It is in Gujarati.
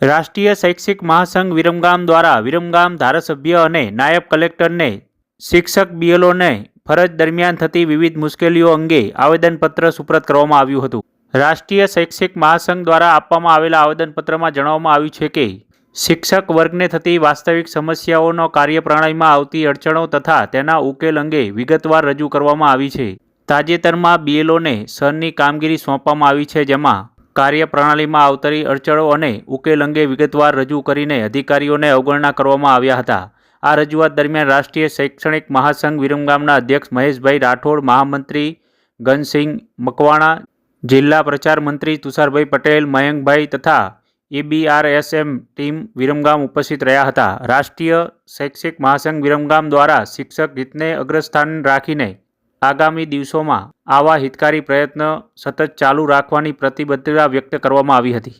રાષ્ટ્રીય શૈક્ષિક મહાસંઘ વિરમગામ દ્વારા વિરમગામ ધારાસભ્ય અને નાયબ કલેક્ટરને શિક્ષક બીએલઓને ફરજ દરમિયાન થતી વિવિધ મુશ્કેલીઓ અંગે આવેદનપત્ર સુપ્રત કરવામાં આવ્યું હતું. રાષ્ટ્રીય શૈક્ષિક મહાસંઘ દ્વારા આપવામાં આવેલા આવેદનપત્રમાં જણાવવામાં આવ્યું છે કે, શિક્ષક વર્ગને થતી વાસ્તવિક સમસ્યાઓનો કાર્યપ્રણાલીમાં આવતી અડચણો તથા તેના ઉકેલ અંગે વિગતવાર રજૂ કરવામાં આવી છે. તાજેતરમાં બીએલઓને સરની કામગીરી સોંપવામાં આવી છે, જેમાં કાર્યપ્રણાલીમાં આવતરી અડચણો અને ઉકેલ અંગે વિગતવાર રજૂ કરીને અધિકારીઓને અવગણના કરવામાં આવ્યા હતા. આ રજૂઆત દરમિયાન રાષ્ટ્રીય શૈક્ષણિક મહાસંઘ વિરમગામના અધ્યક્ષ મહેશભાઈ રાઠોડ, મહામંત્રી ગનસિંહ મકવાણા, જિલ્લા પ્રચાર મંત્રી તુષારભાઈ પટેલ, મયંકભાઈ તથા એબીઆરએસએમ ટીમ વિરમગામ ઉપસ્થિત રહ્યા હતા. રાષ્ટ્રીય શૈક્ષિક મહાસંઘ વિરમગામ દ્વારા શિક્ષક હિતને અગ્રસ્થાન રાખીને આગામી દિવસોમાં આવા હિતકારી પ્રયત્ન સતત ચાલુ રાખવાની પ્રતિબદ્ધતા વ્યક્ત કરવામાં આવી હતી.